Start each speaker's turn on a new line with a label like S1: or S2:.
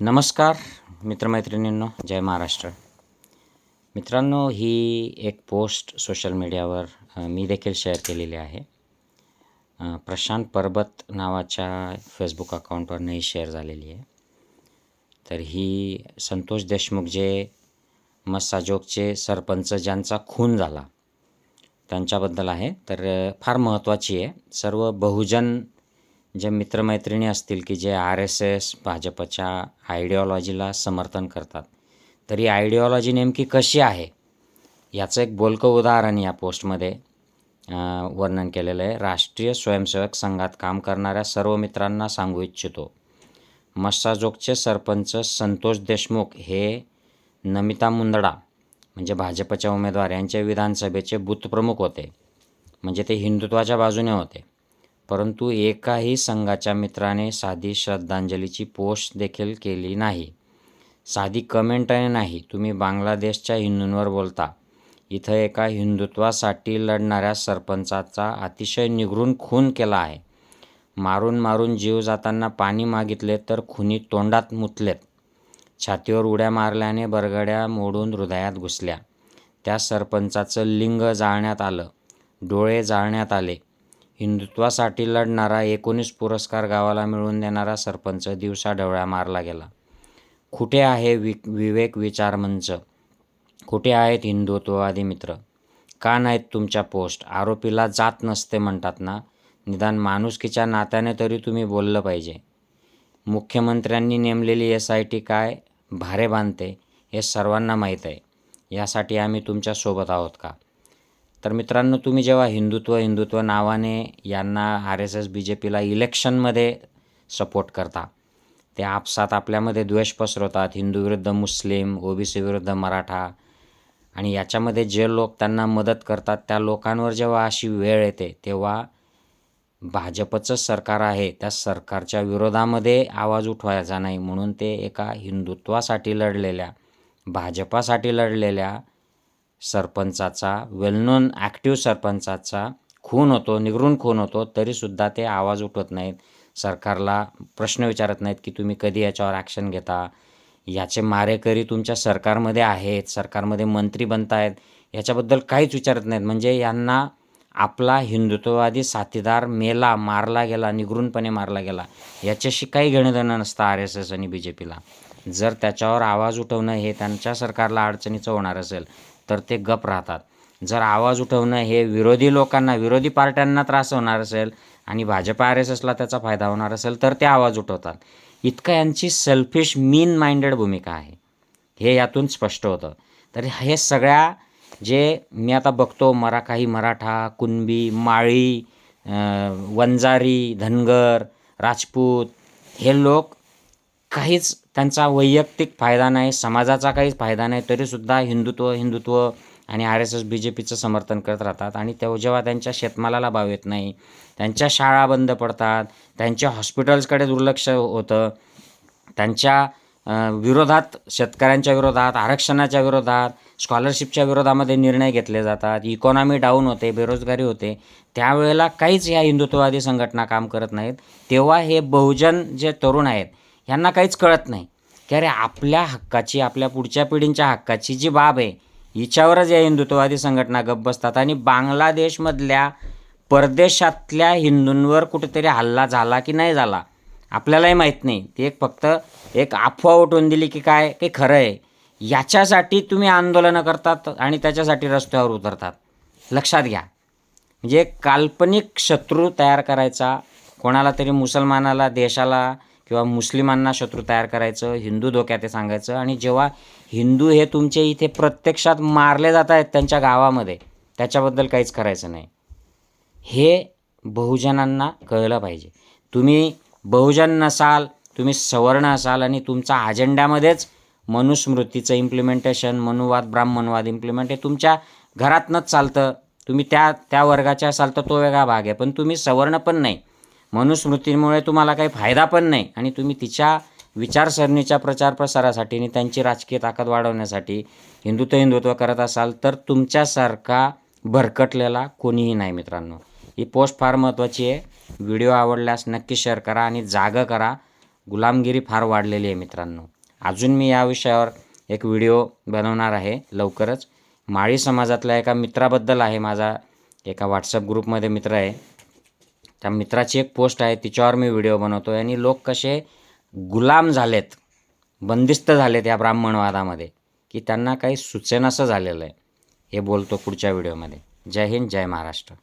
S1: नमस्कार मित्रमैत्रिणींनो जय महाराष्ट्र. मित्रांनो ही एक पोस्ट सोशल मीडियावर मी देखील शेअर केलेली आहे. प्रशांत परबत नावाच्या फेसबुक अकाउंटवरनं ही शेअर झालेली आहे. तर ही संतोष देशमुख जे मस्साजोगचे सरपंच ज्यांचा खून झाला त्यांच्याबद्दल आहे. तर फार महत्त्वाची आहे. सर्व बहुजन जे मित्रमैत्रिणी असतील की जे आर एस एस भाजपच्या आयडिओलॉजीला समर्थन करतात. तर ही आयडिओलॉजी नेमकी कशी आहे? याचं एक बोलकं उदाहरण या पोस्टमध्ये वर्णन केलेलं आहे. राष्ट्रीय स्वयंसेवक संघात काम करणाऱ्या सर्व मित्रांना सांगू इच्छितो. मस्साजोगचे सरपंच संतोष देशमुख हे नमिता मुंदडा म्हणजे भाजपच्या उमेदवार यांचे विधानसभेचे बूथप्रमुख होते. म्हणजे ते हिंदुत्वाच्या बाजूने होते. परंतु एकाही संघाच्या मित्राने साधी श्रद्धांजलीची पोस्ट देखील केली नाही. साधी कमेंटही नाही. तुम्ही बांगलादेशच्या हिंदूंवर बोलता. इथं एका हिंदुत्वासाठी लढणाऱ्या सरपंचाचा अतिशय निगरून खून केला आहे. मारून मारून जीव जाताना पाणी मागितले तर खुनी तोंडात मुतलेत. छातीवर उड्या मारल्याने बरगड्या मोडून हृदयात घुसल्या. त्या सरपंचाचं लिंग जाळण्यात आलं. डोळे जाळण्यात आले. हिंदुत्वासाठी लढणारा एकोणीस पुरस्कार गावाला मिळवून देणारा सरपंच दिवसा ढवळ्या मारला गेला. कुठे आहे वि विवेक विचार मंच? कुठे आहेत हिंदुत्ववादी मित्र? का नाहीत तुमच्या पोस्ट? आरोपीला जात नसते म्हणतात ना? निदान माणुसकीच्या नात्याने तरी तुम्ही बोललं पाहिजे. मुख्यमंत्र्यांनी नेमलेली एस आय टी काय भारे बांधते हे सर्वांना माहीत आहे. यासाठी आम्ही तुमच्यासोबत आहोत का? तर मित्रांनो तुम्ही जेव्हा हिंदुत्व हिंदुत्व नावाने यांना R S S B J पीला इलेक्शनमध्ये सपोर्ट करता ते आपसात आपल्यामध्ये द्वेष पसरवतात. हिंदू विरुद्ध मुस्लिम ओबीसी विरुद्ध मराठा आणि याच्यामध्ये जे लोक त्यांना मदत करतात त्या लोकांवर जेव्हा अशी वेळ येते तेव्हा भाजपचं सरकार आहे त्या सरकारच्या विरोधामध्ये आवाज उठवायचा नाही. म्हणून ते एका हिंदुत्वासाठी लढलेल्या भाजपासाठी लढलेल्या सरपंचाचा वेल नोन ॲक्टिव्ह सरपंचाचा खून होतो निगरून खून होतो तरीसुद्धा ते आवाज उठवत नाहीत. सरकारला प्रश्न विचारत नाहीत की तुम्ही कधी याच्यावर ॲक्शन घेता? याचे मारेकरी तुमच्या सरकारमध्ये आहेत सरकारमध्ये मंत्री बनतायत आहेत याच्याबद्दल काहीच विचारत नाहीत. म्हणजे यांना आपला हिंदुत्ववादी साथीदार मेला मारला गेला निगरूनपणे मारला गेला याच्याशी काही घेणं नसतं आर एस एस आणि बी जे पीला जर त्याच्यावर आवाज उठवणं हे त्यांच्या सरकारला अडचणीचं होणार असेल तर ते गप राहतात. जर आवाज उठवणं हे विरोधी लोकांना विरोधी पार्ट्यांना त्रास होणार असेल आणि भाजप आर एस एसला त्याचा फायदा होणार असेल तर ते आवाज उठवतात. इतकं यांची सेल्फिश मीन माइंडेड भूमिका आहे. हे यातून स्पष्ट होतं. तर हे सगळ्या जे मी आता बघतो मरा काही मराठा कुणबी माळी वंजारी धनगर राजपूत हे लोक काहीच त्यांचा वैयक्तिक फायदा नाही समाजाचा काहीच फायदा नाही तरीसुद्धा हिंदुत्व हिंदुत्व आणि R S S B J पीचं समर्थन करत राहतात. आणि तेव्हा जेव्हा त्यांच्या शेतमालाला भाव येत नाही त्यांच्या शाळा बंद पडतात त्यांच्या हॉस्पिटल्सकडे दुर्लक्ष होतं त्यांच्या विरोधात शेतकऱ्यांच्या विरोधात आरक्षणाच्या विरोधात स्कॉलरशिपच्या विरोधामध्ये निर्णय घेतले जातात इकॉनॉमी डाऊन होते बेरोजगारी होते त्यावेळेला काहीच या हिंदुत्ववादी संघटना काम करत नाहीत. तेव्हा हे बहुजन जे तरुण आहेत ह्यांना काहीच कळत नाही. की अरे आपल्या हक्काची आपल्या पुढच्या पिढींच्या हक्काची जी बाब आहे हिच्यावरच या हिंदुत्ववादी संघटना गप्प बसतात आणि बांगलादेशमधल्या परदेशातल्या हिंदूंवर कुठेतरी हल्ला झाला की नाही झाला आपल्यालाही माहीत नाही. ती एक फक्त एक अफवा उठवून दिली की काय ते खरं आहे. याच्यासाठी तुम्ही आंदोलनं करतात आणि त्याच्यासाठी रस्त्यावर उतरतात. लक्षात घ्या. म्हणजे काल्पनिक शत्रू तयार करायचा कोणाला तरी मुसलमानाला देशाला किंवा मुस्लिमांना शत्रू तयार करायचं हिंदू धोक्यात ते सांगायचं. आणि जेव्हा हिंदू हे तुमचे इथे प्रत्यक्षात मारले जात आहेत त्यांच्या गावामध्ये त्याच्याबद्दल काहीच करायचं नाही. हे बहुजनांना कळलं पाहिजे. तुम्ही बहुजन नसाल तुम्ही सवर्ण असाल आणि तुमचा अजेंड्यामध्येच मनुस्मृतीचं इम्प्लिमेंटेशन मनुवाद ब्राह्मणवाद इम्प्लिमेंट हे तुमच्या घरातनंच चालतं. तुम्ही त्या त्या वर्गाच्या असाल तर तो वेगळा भाग आहे. पण तुम्ही सवर्ण पण नाही. मनुस्मृतीमुळे तुम्हाला काही फायदा पण नाही आणि तुम्ही तिच्या विचारसरणीच्या प्रचार प्रसारासाठी आणि त्यांची राजकीय ताकद वाढवण्यासाठी हिंदुत्व हिंदुत्व करत असाल तर तुमच्यासारखा भरकटलेला कोणीही नाही मित्रांनो. ही पोस्ट फार महत्त्वाची आहे. व्हिडिओ आवडल्यास नक्की शेअर करा आणि जागं करा. गुलामगिरी फार वाढलेली आहे मित्रांनो. अजून मी या विषयावर एक व्हिडिओ बनवणार आहे लवकरच. माळी समाजातल्या एका मित्राबद्दल आहे माझा एका व्हॉट्सअप ग्रुपमध्ये मित्र आहे. त्या मित्राची एक पोस्ट आहे तिच्यावर मी व्हिडिओ बनवतो आणि लोक कसे गुलाम झालेत बंदिस्त झालेत या ब्राह्मणवादामध्ये की त्यांना काही सुचेनासं झालेलं आहे. हे बोलतो पुढच्या व्हिडिओमध्ये जय हिंद जय महाराष्ट्र.